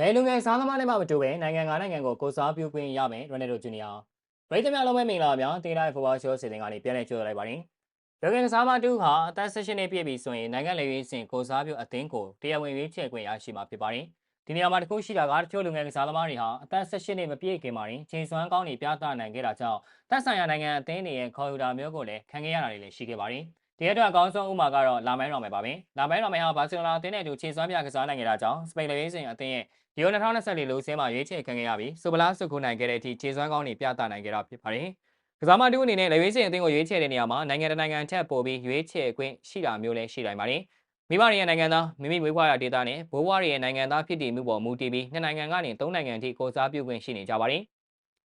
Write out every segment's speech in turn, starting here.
ဘယ်လူငယ်စားသမားနဲ့မှမတူပဲနိုင်ငံကနိုင်ငံကိုကိုစားပြုခွင့်ရမယ်ရိုနယ်ဒိုဂျူနီယာပရိသတ်များလုံးပဲမင်္ဂလာပါတေးလိုက်ဖူဘောရှိုးစီစဉ်ကနေပြန်လည်ကြိုဆိုလိုက်ပါတယ်။လူငယ်ကစားမတူဟာအသက်16နှစ်ပြည့်ပြီဆိုရင်နိုင်ငံလေရွေးစင်ကိုစားပြုအသင်းကိုတရားဝင်ရွေးချယ်ခွင့်ရရှိမှာဖြစ်ပါတယ်။ဒီနေရာမှာတခုရှိတာကတချို့လူငယ်ကစားသမားတွေဟာအသက်16နှစ်မပြည့်ခင်မှာရင်ချိန်စွမ်းကောင်းတွေပြသနိုင်ခဲ့တာကြောင့်သက်ဆိုင်ရာနိုင်ငံအသင်းတွေရဲ့ခေါ်ယူတာမျိုးကိုလည်းခံခဲ့ရတာတွေလည်းရှိခဲ့ပါတယ်။ ဒီအတွက်အကောင်းဆုံးဥမာကတော့လာမိုင်းရော်မယ်ပါပဲ။လာမိုင်းရော်မယ်ဟာဘာစီလိုနာအသင်းနဲ့အတူချိန်စွမ်းပြကစားနိုင်ခဲ့တာကြောင့်စပိန်လေရွေးစင်အသင်းရဲ့ဒီယို2024လူစင်းမှာရွေးချယ်ခံခဲ့ရပြီးဆိုဗလာစုခုနိုင်ခဲ့တဲ့အထိခြေစွမ်းကောင်းတွေပြသနိုင်ခဲ့တာဖြစ်ပါတယ်။ကစားမတူအနေနဲ့လေရွေးချယ်အသင်းကိုရွေးချယ်တဲ့နေရာမှာနိုင်ငံတကာနိုင်ငံထက်ပိုပြီးရွေးချယ်ခွင့်ရှိတာမျိုးလည်းရှိနိုင်ပါတယ်။မိဘတွေရဲ့နိုင်ငံသားမိမိမွေးဖွားရာဒေသနဲ့ဘိုးဘွားတွေရဲ့နိုင်ငံသားဖြစ်တည်မှုပေါ်မူတည်ပြီးနှစ်နိုင်ငံကနေသုံးနိုင်ငံအထိကိုစားပြုခွင့်ရှိနေကြပါတယ်။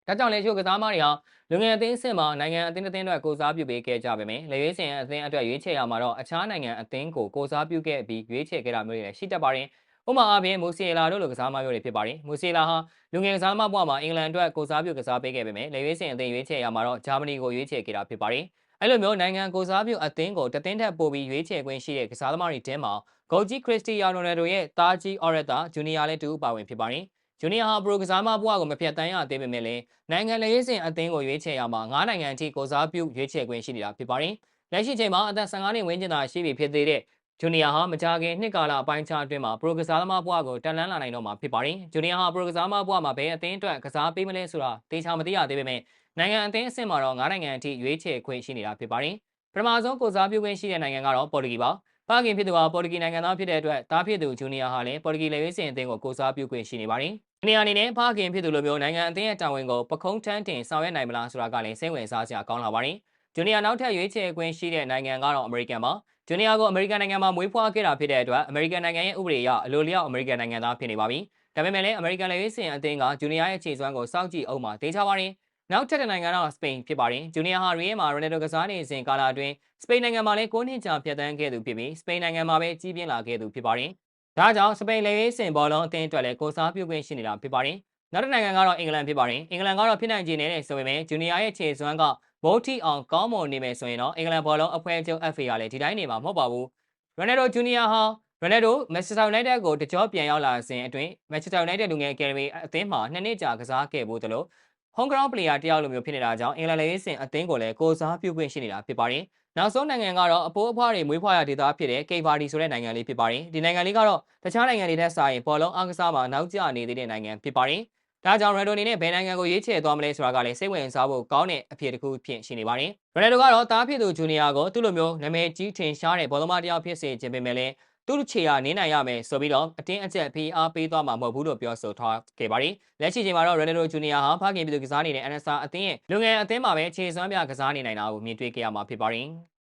ဒါကြောင့်လည်းချို့ကစားမတွေဟာလူငယ်အသင်းအဆင့်မှာနိုင်ငံအသင်းတစ်သင်းအတွက်ကိုစားပြုပေးခဲ့ကြပါမယ်။လေရွေးစင်အသင်းအတွက်ရွေးချယ်ရမှာတော့အခြားနိုင်ငံအသင်းကိုကိုစားပြုခဲ့ပြီးရွေးချယ်ခဲ့တာမျိုးတွေလည်းရှိတတ်ပါတယ်။ဥပမာအားဖြင့်မူစီလာတို့လိုကစားမမျိုးတွေဖြစ်ပါတယ်။မူစီလာဟာလူငယ်ကစားမဘဝမှာအင်္ဂလန်အတွက်ကိုစားပြုကစားပေးခဲ့ပေမဲ့လေရွေးစင်အသင်းရွေးချယ်ရမှာတော့ဂျာမနီကိုရွေးချယ်ခဲ့တာဖြစ်ပါတယ်။အဲ့လိုမျိုးနိုင်ငံကိုစားပြုအသင်းကိုတသင်းထက်ပိုပြီးရွေးချယ်ခွင့်ရှိတဲ့ကစားသမားတွေတဲမှာဂိုဂျီခရစ္စတီယာနိုနယ်ဒိုရဲ့တာဂျီအော်ရတာဂျူနီယာလည်းတူပါဝင်ဖြစ်ပါတယ်။ ဂျူနီယာဟာပရိုကစားမဘဝကိုမဖြတ်တမ်းရသေးပေမဲ့လည်းနိုင်ငံလေရေးစင်အသင်းကိုရွေးချယ်ရမှာ၅နိုင်ငံအထိကိုစားပြုရွေးချယ်ခွင့်ရှိနေတာဖြစ်ပါတယ်။လက်ရှိချိန်မှာအသက်15နှစ်ဝန်းကျင်သာရှိပြီဖြစ်သေးတဲ့ဂျူနီယာဟာမကြခင်နှစ်ကာလအပိုင်းခြားအတွင်းမှာပရိုကစားသမားဘဝကိုတက်လန်းလာနိုင်တော့မှာဖြစ်ပါတယ်။ဂျူနီယာဟာပရိုကစားသမားဘဝမှာဘယ်အသင်းအတွက်ကစားပေးမလဲဆိုတာသေချာမသိရသေးပေမဲ့နိုင်ငံအသင်းအဆင့်မှာတော့9နိုင်ငံအထိရွေးချယ်ခွင့်ရှိနေတာဖြစ်ပါတယ်။ပထမဆုံးကိုစားပြုခွင့်ရှိတဲ့နိုင်ငံကတော့ပေါ်တူဂီပါ။ဖခင်ဖြစ်သူကပေါ်တူဂီနိုင်ငံသားဖြစ်တဲ့အတွက်တားဖြစ်သူဂျူနီယာဟာလည်းပေါ်တူဂီလေဝေးစင်အသင်းကိုကိုစားပြုခွင့်ရှိနေပါတယ်။ဒီ နေရာအနေနဲ့ဖခင်ဖြစ်သူလိုမျိုးနိုင်ငံအသင်းရဲ့တာဝန်ကိုပခုံးထမ်းတင်ဆောင်ရွက်နိုင်မလားဆိုတာကလည်းစိတ်ဝင်စားစရာကောင်းလာပါတယ်။ဂျူနီယာနောက်ထပ်ရွေးချယ်ခွင့်ရှိတဲ့နိုင်ငံကတော့အမေရိကန်ပါ။ဂျူနီယာကိုအမေရိကန်နိုင်ငံမှာမွေးဖွားခဲ့တာဖြစ်တဲ့အတွက်အမေရိကန်နိုင်ငံရဲ့ဥပဒေအရအလိုလျောက်အမေရိကန်နိုင်ငံသားဖြစ်နေပါပြီ။ဒါပေမဲ့လည်းအမေရိကန်လေစင်အသင်းကဂျူနီယာရဲ့ခြေစွမ်းကိုစောင့်ကြည့်အောင်မှာတေချာပါတယ်။နောက်ထပ်တဲ့နိုင်ငံကတော့စပိန်ဖြစ်ပါတယ်။ဂျူနီယာဟာရီယယ်မှာရိုနယ်ဒိုကစားနေစဉ်ကာလအတွင်းစပိန်နိုင်ငံမှာလည်း9နှစ်ကြာဖြတ်သန်းခဲ့သူဖြစ်ပြီးစပိန်နိုင်ငံမှာပဲကြီးပြင်းလာခဲ့သူဖြစ်ပါတယ်။ ဒါကြောင့်စပိန်လေစင်ဘောလုံးအသင်းအတွက်လည်းကိုစားပြုခွင့်ရှိနေတာဖြစ်ပါတယ်။နောက်တစ်နိုင်ငံကတော့အင်္ဂလန်ဖြစ်ပါတယ်။အင်္ဂလန်ကတော့ဖြစ်နိုင်ခြေနေတဲ့ဆိုပေမဲ့ဂျူနီယာရဲ့ခြေစွမ်းကဘိုးထီအောင်ကောင်းမွန်နေမယ်ဆိုရင်တော့အင်္ဂလန်ဘောလုံးအဖွဲ့ချုပ် FA ကလည်းဒီတိုင်းနေမှာမဟုတ်ပါဘူးရိုနယ်ဒိုဂျူနီယာဟာရိုနယ်ဒိုမန်ချက်စတာယူနိုက်တက်ကိုတကြောပြန်ရောက်လာစဉ်အတွင်းမန်ချက်စတာယူနိုက်တက်လူငယ်အကယ်ဒမီအသင်းမှာနှစ်နှစ်ကြာကစားခဲ့ဖို့တလို့ဟွန်ဂရောင်းပလေယာတယောက်လိုမျိုးဖြစ်နေတာကြောင့်အင်္ဂလန်လေစင်အသင်းကိုလည်းကိုစားပြုခွင့်ရှိနေတာဖြစ်ပါတယ်။ နောက်ဆုံးနိုင်ငံကတော့အပိုးအဖွားတွေမွေးဖွားရဒေသဖြစ်တဲ့ကေဗာဒီဆိုတဲ့နိုင်ငံလေးဖြစ်ပါတယ်။ဒီနိုင်ငံလေးကတော့တခြားနိုင်ငံတွေထက်စာရင်ဘောလုံးအားကစားမှာနောက်ကျနေသေးတဲ့နိုင်ငံဖြစ်ပါတယ်။ဒါကြောင့်ရန်ဒိုအနေနဲ့ဘယ်နိုင်ငံကိုရွေးချယ်သွားမလဲဆိုတာကလည်းစိတ်ဝင်စားဖို့ကောင်းတဲ့အဖြစ်တစ်ခုဖြစ်ရှိနေပါတယ်။ရန်ဒိုကတော့တားဖြစ်သူဂျူနီယာကိုသူ့လိုမျိုးနာမည်ကြီးထင်ရှားတဲ့ဘောလုံးမတစ်ယောက်ဖြစ်စေခြင်းပေမဲ့လည်း သူ့ခြေရာနင်းနိုင်ရမယ်ဆိုပြီးတော့အတင်းအကျပ်ဖိအားပေးသွားမှာမဟုတ်ဘူးလို့ပြောဆိုထားခဲ့ပါတယ်။လက်ရှိချိန်မှာတော့ Ronaldo Jr. ဟာဖခင်ပြည်သူကစားနေတဲ့ NSA အသင်းရဲ့လူငယ်အသင်းမှာပဲခြေစွမ်းပြကစားနေနိုင်တာကိုမြင်တွေ့ခဲ့ရမှာဖြစ်ပါတယ်။